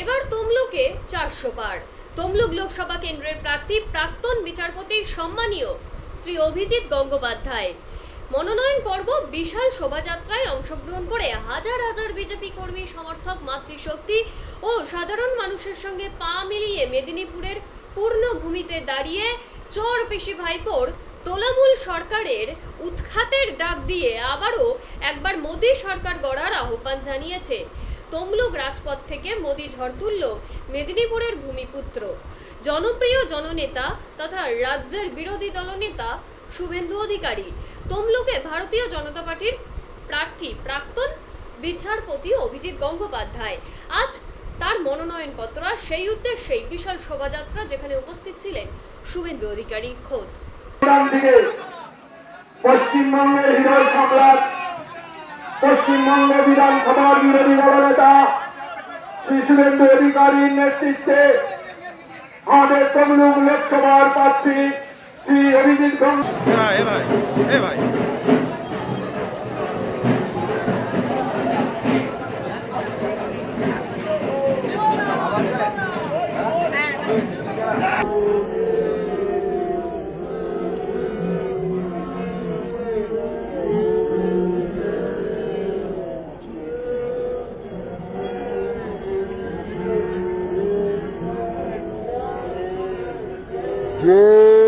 এবার তমলুকে চারশো পার। তমলুক লোকসভা কেন্দ্রের প্রার্থী প্রাক্তন বিচারপতি সম্মানীয় শ্রী অভিজিৎ গঙ্গোপাধ্যায়। মনোনয়ন পর্ব বিশাল শোভাযাত্রায় অংশগ্রহণ করে হাজার হাজার বিজেপি কর্মী, সমর্থক, মাতৃশক্তি ও সাধারণ মানুষের সঙ্গে পা মিলিয়ে মেদিনীপুরের পূর্ণভূমিতে দাঁড়িয়ে চোর পেশি ভাইপোর তোলামূল সরকারের উৎখাতের ডাক দিয়ে আবারও একবার মোদী সরকার গড়ার আহ্বান জানিয়েছে। তমলুক রাজপথ থেকে মোদী ঝড় তুলল মেদিনীপুরের ভূমিপুত্র। জনপ্রিয় জননেতা তথা রাজ্যের বিরোধী দলনেতা শুভেন্দু অধিকারী। তমলুকে ভারতীয় জনতা পার্টির প্রার্থী প্রাক্তন বিচারপতি অভিজিৎ গঙ্গোপাধ্যায়। আজ তার মনোনয়নপত্র আর সেই উদ্দেশ্যেই বিশাল শোভাযাত্রা যেখানে উপস্থিত ছিলেন শুভেন্দু অধিকারী খোদ। পশ্চিমবঙ্গের হৃদয় সম্রাট পশ্চিমবঙ্গ বিধানসভার বিরোধী দলনেতা শ্রী শুভেন্দু অধিকারীর নেতৃত্বে আমাদের তমলুক লোকসভার প্রার্থী শ্রী অভিজিৎ ভাই ভাই। Yeah.